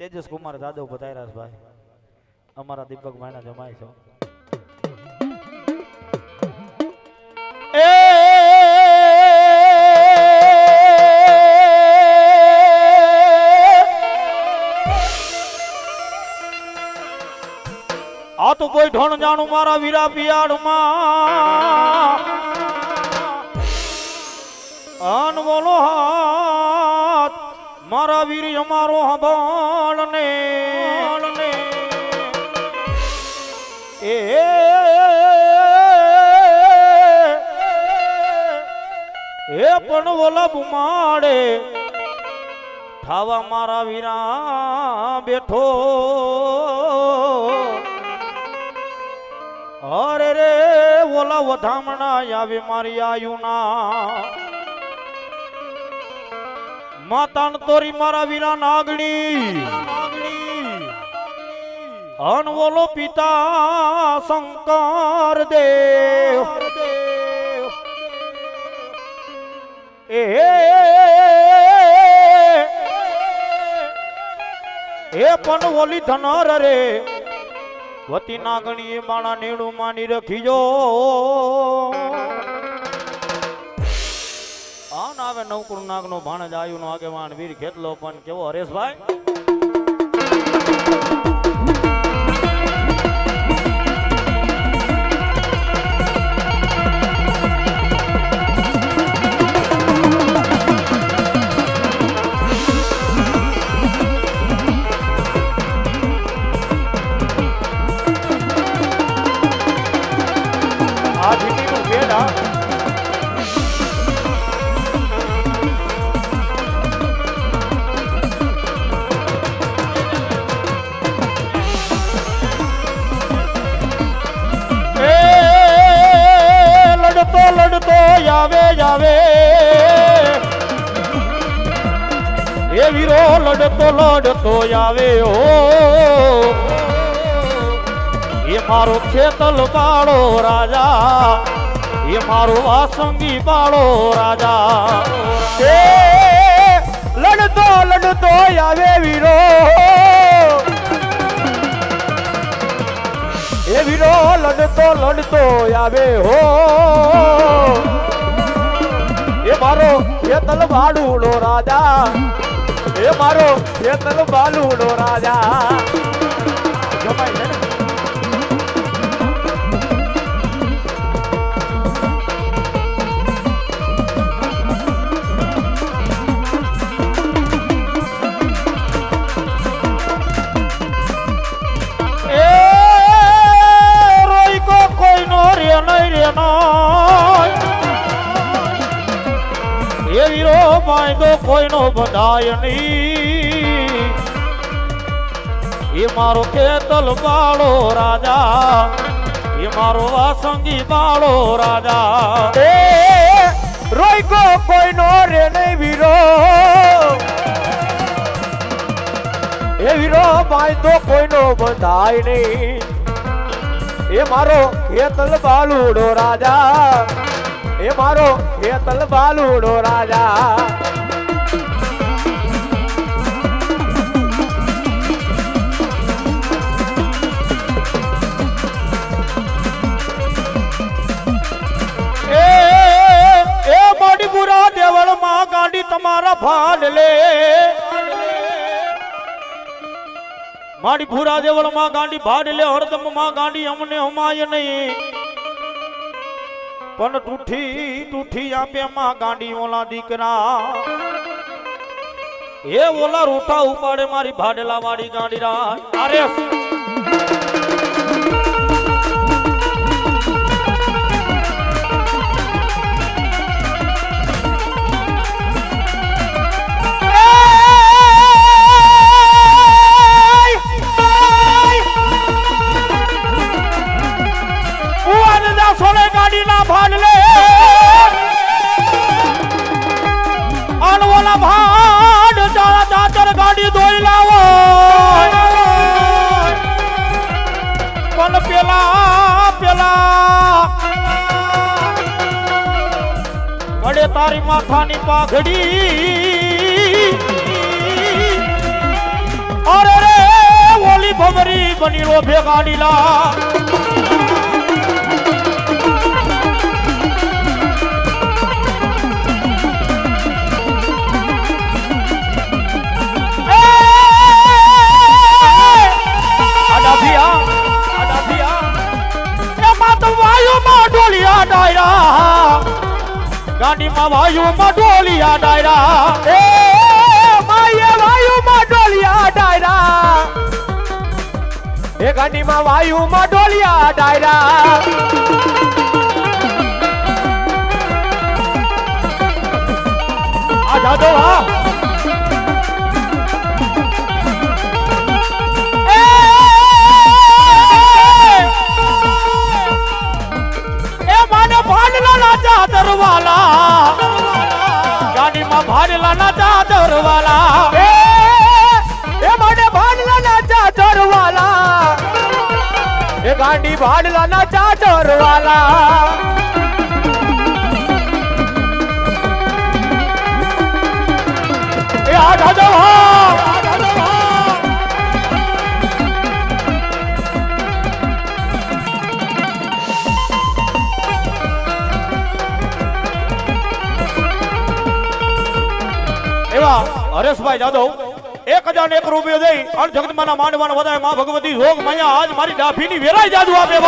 તેજસ કુમાર જાદવ પધાર્યા ભાઈ. અમારા દીપકભાઈના જમાય છો. આ તો કોઈ ઢોણ જાણું મારા વીરા પિયાડમાં અન બોલો હાથ મારા વીર અમારો હબાળ ને એ એ પણ વલભ માડે ઠાવા મારા વીરા બેઠો. અરે રે ઓલા વધામણા આવે મારી આયુના. માતાન તોરી મારા વીરા નાગણી. અનવોલો પિતા શંકર દેવ. એ એ પણ ઓલી ધનર રે. વતી નાગણી એ માણા નેડું માની રખીજો આવે નવકુર નાગ નો ભાણજ આયુ નો આગેવાન વીર ખેતલો પણ કેવો હરેશભાઈ? આવે જાવે. એ વીરો લડતો લડતો આવે ઓ એ મારો ખેતલ બાળો રાજા. એ મારો વાસંગી બાળો રાજા. એ લડતો લડતો આવે વીરો. એ વીરો લડતો લડતો આવે હો એ મારો એ તલ બાલુડો રાજા. એ મારો ખેતલ બાલુડો રાજા. જમાઈ પાંદો બધાય નહીં એ મારો કેતલ બાળો રાજા, એ મારો વાસંગી બાળો રાજા. એ રોઈ કો કોઈ નો રે નહીં વીરો. એ વીરો ભાઈ તો કોઈનો બંધાય નહીં. એ મારો ખેતલ બાલુડો રાજા, એ મારો ખેતલ બાલુડો રાજા. માં ગાંડી તમારા ભાલ લે. માડી ભૂરા દેવળમાં ગાંડી ભાડ લે હરદમમાં ગાંડી અમને હમાય નહીં. પણ તૂઠી તૂઠી આપે માં ગાંડી ઓલા દીકરા. એ ઓલા રૂઠા ઉપાડે મારી ભાડેલા વાળી ગાંડી રા અરે ગાડી ના ભાડ લે. અનવોલા ભાડ ચાળા ચાચર ગાડી ધોઈ લાવો. પણ પેલા પેલા. ગડે તારી માથાની પાઘડી. અરે રે, ઓલી ભમરી બની રો ભેગાડીલા ડાયરા. ગાડીમાં વાયુમાં ડોલિયા ડાયરા. એ માયે વાયુમાં ડોલિયા ડાયરા. એ ગાડીમાં વાયુમાં ડોલિયા ડાયરા. આ જાદો હા. ભાડલા દરવાલા ગાડીમાં ભાડલા ના દરવાલા એ મને ભાડલાના ચાદર વાલા એ ગાડી ભાડલાના ચાદર દરવાલા આ હરેશભાઈ જાદવ, એક હજાર એક રૂપિયો દઈ અણ જગતમાના માંડવાના વધારે માં ભગવતી જોગ મૈયા આજ મારી ડાભીની વેરાઈ જાદુ જાદુ આપે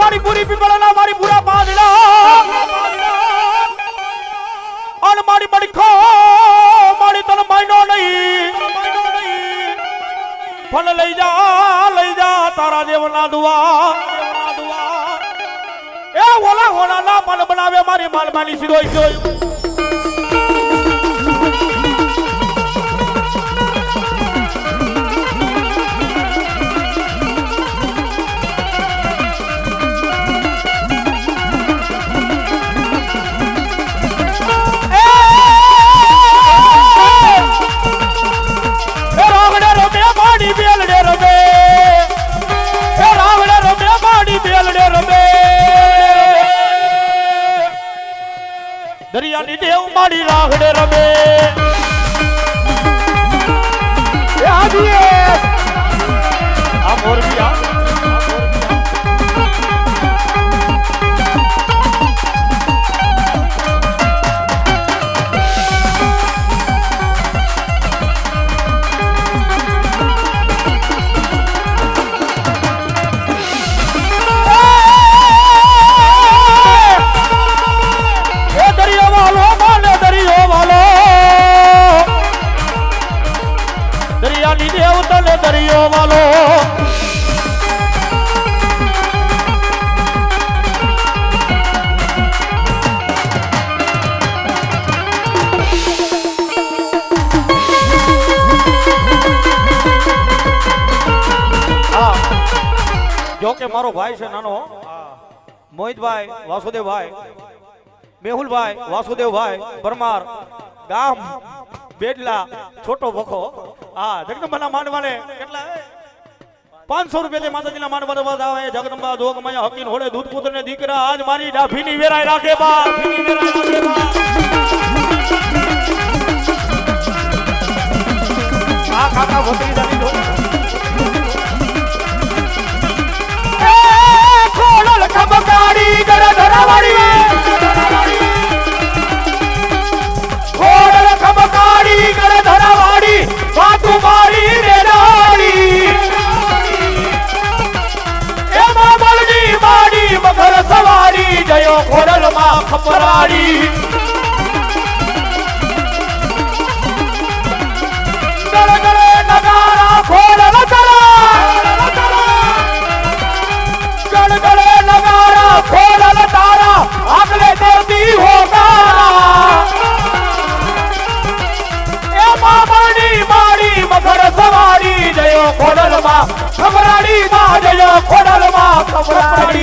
મારી પૂરી પીપળાના, મારી પૂરા પાંદડા અણ મારી મારી ખો તને તન નહીં. ફલ લઈ જા લઈ જા તારા દેવના દુવા એ ઓલા હોના ના મન બનાવે મારી માલમાની સિરોઈ જોઈ જો કે મારો ભાઈ છે નાનો, મોહિતભાઈ વાસુદેવભાઈ, મેહુલભાઈ વાસુદેવભાઈ, પરમાર, ગામ, બેડલા, છોટો ભખો. હા જગદંબાના માંડવાને કેટલા? પાંચસો રૂપિયા માતાજીના માંડવા આવે, જગદંબા જોગ મયા હકીન હોળે દૂધ પુત્ર ને દીકરા, આજ મારી ડાભીની વેરાય રાખે બા આ કાકા ભત્રીજાની જોડે. નગારા ખોડલ તારા આગલે દેતી હોગારા એ જયો ખોડલ માં ખબરાડી માં જયો ખોડલ માં ખબરાડી